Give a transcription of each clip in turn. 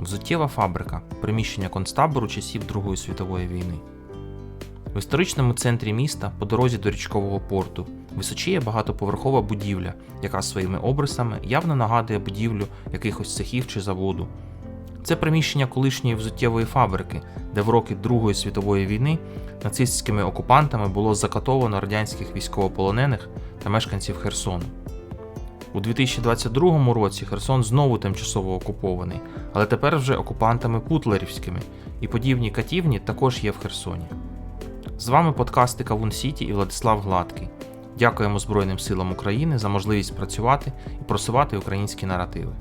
Взуттєва фабрика, приміщення концтабору часів Другої світової війни. В історичному центрі міста, по дорозі до річкового порту, височіє багатоповерхова будівля, яка своїми обрисами явно нагадує будівлю якихось цехів чи заводу. Це приміщення колишньої взуттєвої фабрики, де в роки Другої світової війни нацистськими окупантами було закатовано радянських військовополонених та мешканців Херсону. У 2022 році Херсон знову тимчасово окупований, але тепер вже окупантами путлерівськими, і подібні катівні також є в Херсоні. З вами подкасти Кавун Сіті і Владислав Гладкий. Дякуємо Збройним силам України за можливість працювати і просувати українські наративи.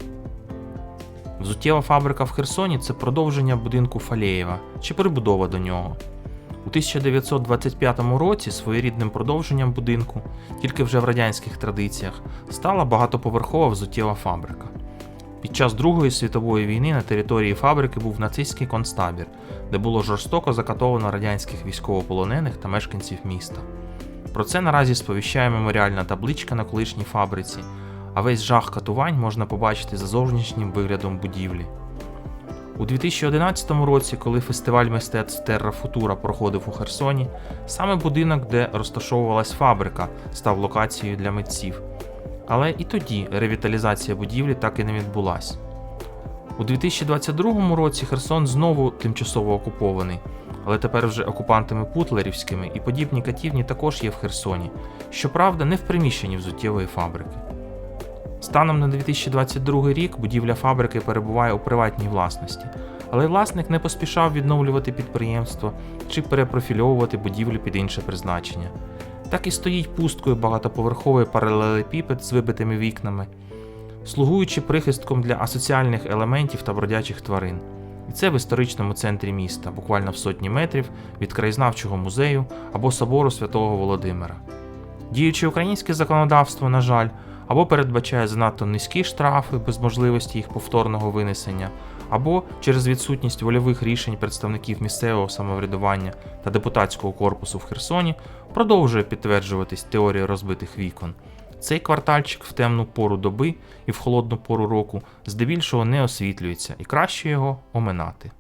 Взуттєва фабрика в Херсоні це продовження будинку Фалєєва чи прибудова до нього. У 1925 році своєрідним продовженням будинку, тільки вже в радянських традиціях, стала багатоповерхова взуттєва фабрика. Під час Другої світової війни на території фабрики був нацистський концтабір, де було жорстоко закатовано радянських військовополонених та мешканців міста. Про це наразі сповіщає меморіальна табличка на колишній фабриці, а весь жах катувань можна побачити за зовнішнім виглядом будівлі. У 2011 році, коли фестиваль мистецтв Терра Футура проходив у Херсоні, саме будинок, де розташовувалась фабрика, став локацією для митців. Але і тоді ревіталізація будівлі так і не відбулась. У 2022 році Херсон знову тимчасово окупований, але тепер вже окупантами путлерівськими і подібні катівні також є в Херсоні, щоправда, не в приміщенні взуттєвої фабрики. Станом на 2022 рік будівля фабрики перебуває у приватній власності, але власник не поспішав відновлювати підприємство чи перепрофільовувати будівлю під інше призначення. Так і стоїть пусткою багатоповерховий паралелепіпед з вибитими вікнами, слугуючи прихистком для асоціальних елементів та бродячих тварин. І це в історичному центрі міста, буквально в сотні метрів від краєзнавчого музею або собору святого Володимира. Діюче українське законодавство, на жаль, або передбачає занадто низькі штрафи без можливості їх повторного винесення, або через відсутність вольових рішень представників місцевого самоврядування та депутатського корпусу в Херсоні продовжує підтверджуватись теорія розбитих вікон. Цей квартальчик в темну пору доби і в холодну пору року здебільшого не освітлюється, і краще його оминати.